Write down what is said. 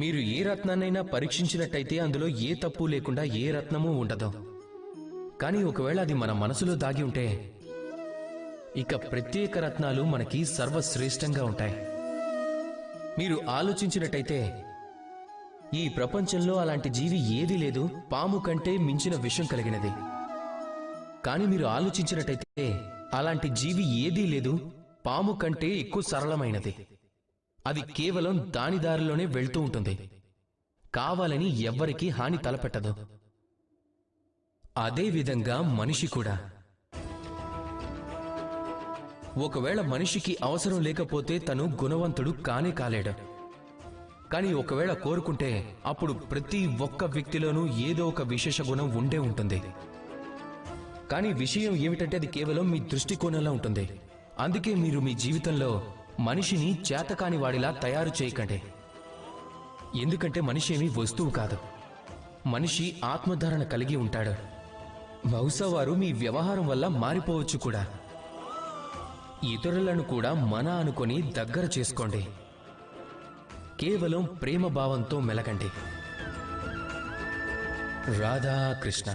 మీరు ఏ రత్నాన్నైనా పరీక్షించినట్టయితే అందులో ఏ తప్పు లేకుండా ఏ రత్నమూ ఉండదు. కానీ ఒకవేళ అది మన మనసులో దాగి ఉంటే ఇక ప్రత్యేక రత్నాలు మనకి సర్వశ్రేష్టంగా ఉంటాయి. మీరు ఆలోచించినట్టయితే ఈ ప్రపంచంలో అలాంటి జీవి ఏదీ లేదు పాము కంటే మించిన విషం కలిగినది. కానీ మీరు ఆలోచించినట్టయితే అలాంటి జీవి ఏదీ లేదు పాము కంటే ఎక్కువ సరళమైనది. అది కేవలం దాని దారిలోనే వెళ్తూ ఉంటుంది. కావాలని ఎవ్వరికీ హాని తలపెట్టదు. అదే విధంగా మనిషి కూడా. ఒకవేళ మనిషికి అవసరం లేకపోతే తను గుణవంతుడు కానే కాలేడు. కానీ ఒకవేళ కోరుకుంటే అప్పుడు ప్రతి ఒక్క వ్యక్తిలోనూ ఏదో ఒక విశేష గుణం ఉండే ఉంటుంది. కానీ విషయం ఏమిటంటే అది కేవలం మీ దృష్టికోణంలో ఉంటుంది. అందుకే మీరు మీ జీవితంలో మనిషిని చేతకాని వాడిలా తయారు చేయకండి. ఎందుకంటే మనిషి ఏమీ వస్తువు కాదు. మనిషి ఆత్మధారణ కలిగి ఉంటాడు. బహుశా వారు మీ వ్యవహారం వల్ల మారిపోవచ్చు కూడా. ఇతరులను కూడా మన అనుకొని దగ్గర చేసుకోండి. కేవలం ప్రేమ భావంతో మెలగండి రాధాకృష్ణ